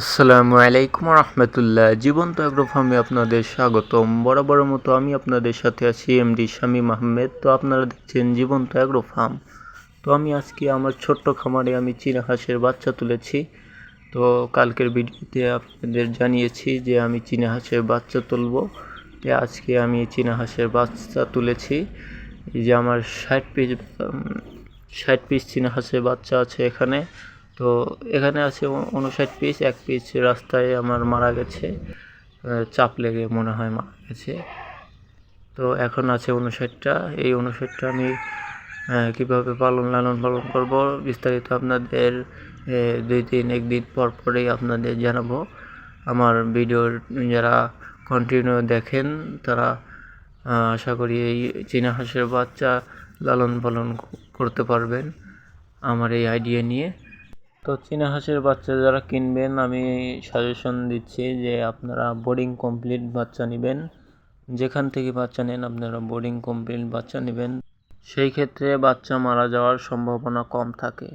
আসসালামু আলাইকুম রহমতুল্লাহ। জীবন্ত অ্যাগ্রো ফার্মে আপনাদের স্বাগতম। বরাবর মতো আমি আপনাদের সাথে আছি এমডি শামীম আহমেদ। তো আপনারা দেখছেন জীবন্ত অ্যাগ্রো ফার্ম তো আমি আজকে আমার ছোট্ট খামারে আমি চীনা হাঁসের বাচ্চা তুলেছি। তো কালকের ভিডিওতে আপনাদের জানিয়েছি যে আমি চীনা হাঁসের বাচ্চা তুলবো। তো আজকে আমি চীনা হাঁসের বাচ্চা তুলেছি। এই যে আমার ষাট পিস ষাট পিস চীনা হাঁসের বাচ্চা আছে এখানে। তো এখানে আছে উনষাট পিস এক পিস রাস্তায় আমার মারা গেছে চাপ লেগে মনে হয় মারা গেছে। তো এখন আছে উনষাটটা, এই উনষাটটা আমি কীভাবে পালন লালন পালন করব বিস্তারিত আপনাদের দুই তিন একদিন পর পরেই আপনাদের জানাব। আমার ভিডিওর যারা কন্টিনিউ দেখেন, তারা আশা করি এই চীনা হাঁসের বাচ্চা লালন পালন করতে পারবেন। আমার এই আইডিয়া নিয়ে। তো চীনা হাঁসের বাচ্চা যারা কিনবেন, আমি সাজেশন দিচ্ছি যে আপনারা বোর্ডিং কমপ্লিট বাচ্চা নেবেন। যেখান থেকে বাচ্চা নেন, আপনারা বোর্ডিং কমপ্লিট বাচ্চা নেবেন। সেই ক্ষেত্রে বাচ্চা মারা যাওয়ার সম্ভাবনা কম থাকে।